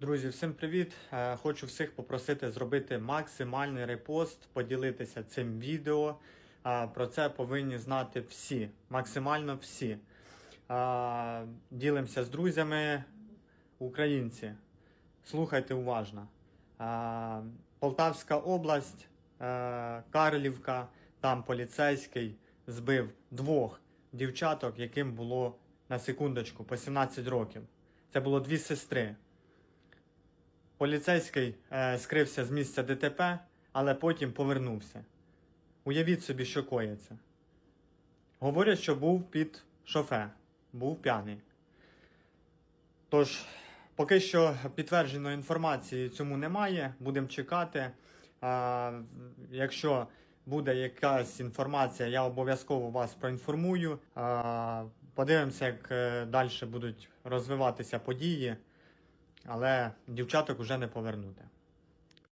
Друзі, всім привіт! Е, Хочу всіх попросити зробити максимальний репост, поділитися цим відео. Е, Про це повинні знати всі, максимально всі. Е, Ділимося з друзями, українці. Слухайте уважно. Полтавська область, Карлівка, там поліцейський збив двох дівчаток, яким було на секундочку по 17 років. Це було дві сестри. Поліцейський е, скрився з місця ДТП, але потім повернувся. Уявіть собі, що коїться. Говорять, що був під шофе, був п'яний. Тож, поки що підтвердженої інформації цьому немає, будемо чекати. А, якщо буде якась інформація, я обов'язково вас проінформую. А, подивимося, як далі будуть розвиватися події але дівчаток уже не повернути.